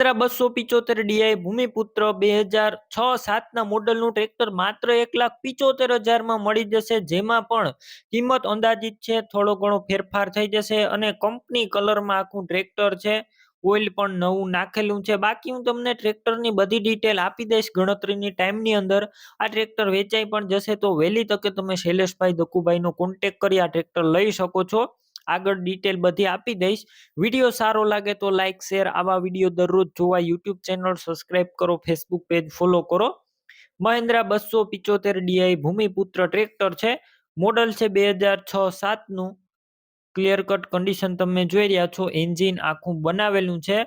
મહિન્દ્રા બસો પિચોતેર ડીઆઈ ભૂમિપુત્ર બે હજાર છ સાતના મોડલનું ટ્રેક્ટર માત્ર એક લાખ પિચોતેર હજારમાં મળી જશે, જેમાં પણ કિંમત અંદાજિત છે, થોડો ઘણો ફેરફાર થઈ જશે અને કંપની કલરમાં આખું ટ્રેક્ટર છે, ઓઇલ પણ નવું નાખેલું છે. બાકી હું તમને ટ્રેક્ટરની બધી ડિટેલ આપી દઈશ, ગણતરીની ટાઈમની અંદર. આ ટ્રેક્ટર વેચાઈ પણ જશે તો વહેલી તકે તમે શૈલેષભાઈ દકુભાઈનો કોન્ટેક કરી આ ટ્રેક્ટર લઈ શકો છો. આગળ ડિટેલ બધી આપી દઈશ. વીડિયો સારો લાગે તો લાઇક શેર આવા વીડિયો દરરોજ જોવા યુટ્યુબ ચેનલ સબસ્ક્રાઇબ કરો ફેસબુક પેજ ફોલો કરો. મહિન્દ્રા બસો પિચોતેર ડીઆઈ ભૂમિપુત્ર ટ્રેક્ટર છે. મોડલ છે બે હજાર છ સાતનું. ક્લિયર કટ કન્ડિશન તમે જોઈ રહ્યા છો એન્જિન આખું બનાવેલું છે.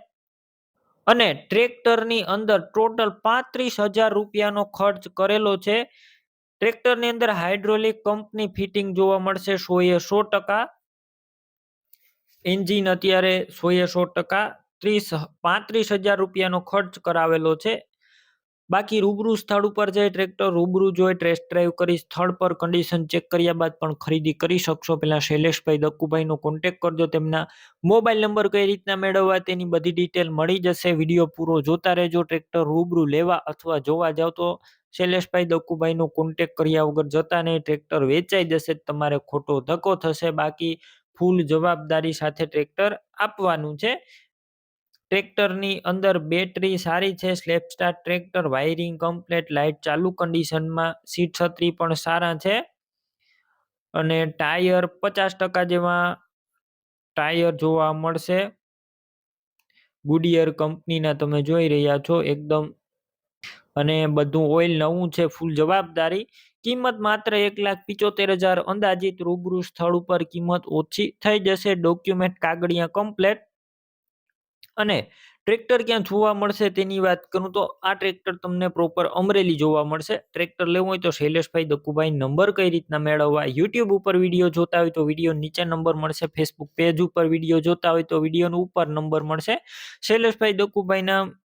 અને ટ્રેક્ટરની અંદર ટોટલ પાંત્રીસ હજાર રૂપિયાનો ખર્ચ કરેલો છે. ટ્રેક્ટરની અંદર હાઇડ્રોલિક કંપની ફિટિંગ જોવા મળશે, સો એ સો ટકા. એન્જિન અત્યારે સો એ સો ટકા ત્રીસ, પાંત્રીસ હજાર રૂપિયાનો ખર્ચ કરાવેલો છે. બાકી રૂબરૂ સ્થળ ઉપર જઈ ટ્રેક્ટર રૂબરૂ જોઈ ટેસ્ટ ડ્રાઈવ કરી સ્થળ પર કન્ડિશન ચેક કર્યા બાદ પણ ખરીદી કરી શકશો. પહેલાં શૈલેષભાઈ દક્કુભાઈનો કોન્ટેક કરજો, તેમના મોબાઈલ નંબર કઈ રીતના મેળવવા તેની બધી ડિટેલ મળી જશે. વીડિયો પૂરો જોતા રહેજો, ટ્રેક્ટર રૂબરૂ લેવા અથવા જોવા જાવ તો શૈલેષભાઈ દક્કુભાઈનો કોન્ટેક કર્યા વગર જતા નહીં. ટ્રેક્ટર વેચાઈ જશે, તમારે ખોટો ધક્કો થશે. બાકી ફૂલ જવાબદારી સાથે ટ્રેક્ટર આપવાનું છે. ટ્રેક્ટરની અંદર બેટરી સારી છે self start tractor, wiring complete, light ચાલુ કન્ડિશનમાં, સીટ છત્રી પણ સારા છે. અને ટાયર પચાસ ટકા જેવા ટાયર જોવા મળશે. ગુડિયર કંપનીના તમે જોઈ રહ્યા છો, એકદમ. અને બધું ઓઇલ નવું છે, ફૂલ જવાબદારી. કિંમત માત્ર એક લાખ પિચોતેર હજાર અંદાજિત રૂબરૂ સ્થળ ઉપર કિંમત ઓછી થઈ જશે. ડોક્યુમેન્ટ કાગળિયા કમ્પ્લેટ. અને ટ્રેક્ટર ક્યાં જોવા મળશે તેની વાત કરું તો આ ટ્રેક્ટર તમને પ્રોપર અમરેલી જોવા મળશે. ટ્રેક્ટર લેવું હોય તો શૈલેષભાઈ દક્કુભાઈ નંબર કઈ રીતના મેળવવા યુટ્યુબ ઉપર વીડિયો જોતા હોય તો વીડિયો નીચે નંબર મળશે. ફેસબુક પેજ ઉપર વીડિયો જોતા હોય તો વિડીયોનો ઉપર નંબર મળશે. શૈલેષભાઈ દક્કુભાઈના